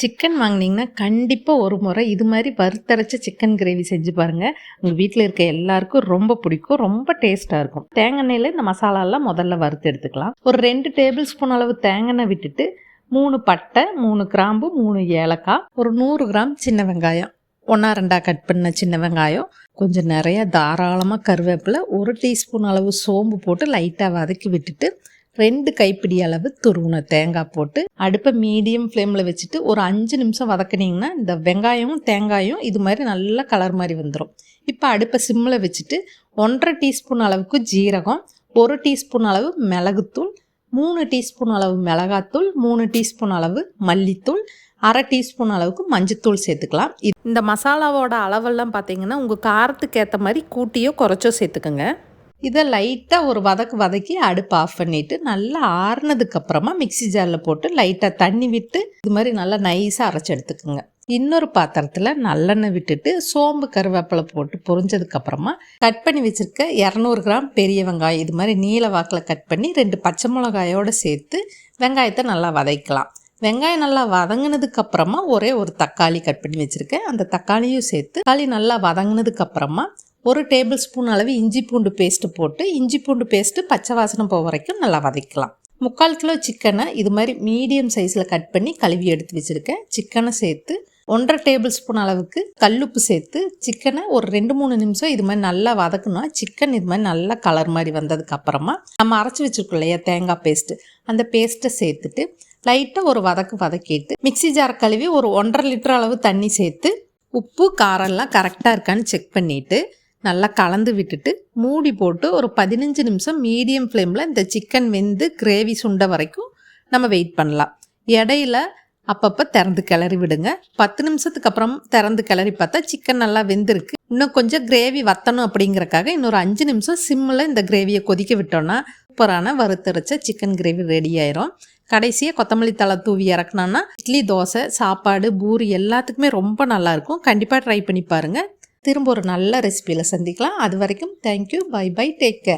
Chicken வாங்கினீங்கன்னா கண்டிப்பாக ஒரு முறை இது மாதிரி வறுத்தரைச்ச சிக்கன் கிரேவி செஞ்சு பாருங்கள் உங்கள் வீட்டில் இருக்க எல்லாருக்கும் ரொம்ப பிடிக்கும் ரொம்ப டேஸ்ட்டாக இருக்கும். தேங்காய் எண்ணெயில் இந்த மசாலாலாம் முதல்ல வறுத்து எடுத்துக்கலாம். ஒரு ரெண்டு டேபிள் ஸ்பூன் அளவு தேங்காய் எண்ணெய் விட்டுட்டு மூணு பட்டை மூணு கிராம்பு மூணு ஏலக்காய் ஒரு நூறு கிராம் சின்ன வெங்காயம் ஒன்றா ரெண்டாக கட் பண்ண சின்ன வெங்காயம் கொஞ்சம் நிறையா தாராளமாக கருவேப்பிலை ஒரு டீஸ்பூன் அளவு சோம்பு போட்டு லைட்டாக வதக்கி விட்டுட்டு ரெண்டு கைப்பிடி அளவு துருவின தேங்காய் போட்டு. அடுப்பை மீடியம் ஃப்ளேமில் வச்சுட்டு ஒரு அஞ்சு நிமிஷம் வதக்குனிங்கன்னா இந்த வெங்காயமும் தேங்காயும் இது மாதிரி நல்லா கலர் மாதிரி வந்துடும் இப்போ அடுப்பை சிம்மில் வச்சுட்டு ஒன்றரை டீஸ்பூன் அளவுக்கு ஜீரகம் ஒரு டீஸ்பூன் அளவு மிளகுத்தூள் மூணு டீஸ்பூன் அளவு மிளகாத்தூள் மூணு டீஸ்பூன் அளவு மல்லித்தூள் அரை டீஸ்பூன் அளவுக்கு மஞ்சத்தூள் சேர்த்துக்கலாம். இந்த மசாலாவோட அளவெல்லாம் பார்த்தீங்கன்னா உங்கள் காரத்துக்கு ஏற்ற மாதிரி கூட்டியோ குறைச்சோ சேர்த்துக்கோங்க. இதை லைட்டாக ஒரு வதக்கு வதக்கி அடுப்பு ஆஃப் பண்ணிவிட்டு நல்லா ஆறுனதுக்கப்புறமா மிக்சி மிக்ஸி ஜாரில் போட்டு லைட்டாக தண்ணி விட்டு இது மாதிரி நல்லா நைஸாக அரைச்சி எடுத்துக்கோங்க. இன்னொரு பாத்திரத்தில் நல்லெண்ணெய் விட்டுட்டு சோம்பு கருவேப்பிலை போட்டு பொறிஞ்சதுக்கப்புறமா கட் பண்ணி வச்சுருக்க இரநூறு கிராம் பெரிய வெங்காயம் இது மாதிரி நீல வாக்கில் கட் பண்ணி ரெண்டு பச்சை மிளகாயோடு சேர்த்து வெங்காயத்தை நல்லா வதக்கலாம். வெங்காயம் நல்லா வதங்கினதுக்கு அப்புறமா ஒரே ஒரு தக்காளி கட் பண்ணி வச்சுருக்கேன். அந்த தக்காளியும் சேர்த்து தக்காளி நல்லா வதங்கினதுக்கு அப்புறமா ஒரு டேபிள் ஸ்பூன் அளவு இஞ்சி பூண்டு பேஸ்ட்டு போட்டு இஞ்சி பூண்டு பேஸ்ட்டு பச்சை வாசனை போக வரைக்கும் நல்லா வதக்கலாம். முக்கால் கிலோ சிக்கனை இது மாதிரி மீடியம் சைஸில் கட் பண்ணி கழுவி எடுத்து வச்சுருக்கேன். சிக்கனை சேர்த்து ஒன்றரை டேபிள் ஸ்பூன் அளவுக்கு கல்லுப்பு சேர்த்து சிக்கனை ஒரு ரெண்டு மூணு நிமிஷம் இது மாதிரி நல்லா வதக்கணும். சிக்கன் இது மாதிரி நல்லா கலர் மாதிரி வந்ததுக்கு அப்புறமா நம்ம அரைச்சி வச்சிருக்கோம் இல்லையா தேங்காய் பேஸ்ட்டு அந்த பேஸ்ட்டை சேர்த்துட்டு லைட்டாக ஒரு வதக்கு வதக்கிட்டு மிக்ஸி ஜார் கழுவி ஒரு ஒன்றரை லிட்டர் அளவு தண்ணி சேர்த்து உப்பு காரம்லாம் கரெக்டாக இருக்கான்னு செக் பண்ணிவிட்டு நல்லா கலந்து விட்டுட்டு மூடி போட்டு ஒரு பதினஞ்சு நிமிஷம் மீடியம் ஃப்ளேமில் இந்த சிக்கன் வெந்து கிரேவி சுண்ட வரைக்கும் நம்ம வெயிட் பண்ணலாம். இடையில அப்பப்போ திறந்து கிளறி விடுங்க. பத்து நிமிஷத்துக்கு அப்புறம் திறந்து கிளறி பார்த்தா சிக்கன் நல்லா வெந்திருக்கு. இன்னும் கொஞ்சம் கிரேவி வத்தணும் அப்படிங்கறக்காக இன்னொரு அஞ்சு நிமிஷம் சிம்மில் இந்த கிரேவியை கொதிக்க விட்டோன்னா சூப்பரான வறுத்தரைச்ச சிக்கன் கிரேவி ரெடி ஆயிரும். கடைசியாக கொத்தமல்லி தலை தூவி இறக்குனோன்னா இட்லி தோசை சாப்பாடு பூரி எல்லாத்துக்குமே ரொம்ப நல்லாயிருக்கும் கண்டிப்பாக ட்ரை பண்ணி பாருங்கள் திரும்ப ஒரு நல்ல ரெசிபியில் சந்திக்கலாம். அது வரைக்கும் thank you bye bye take care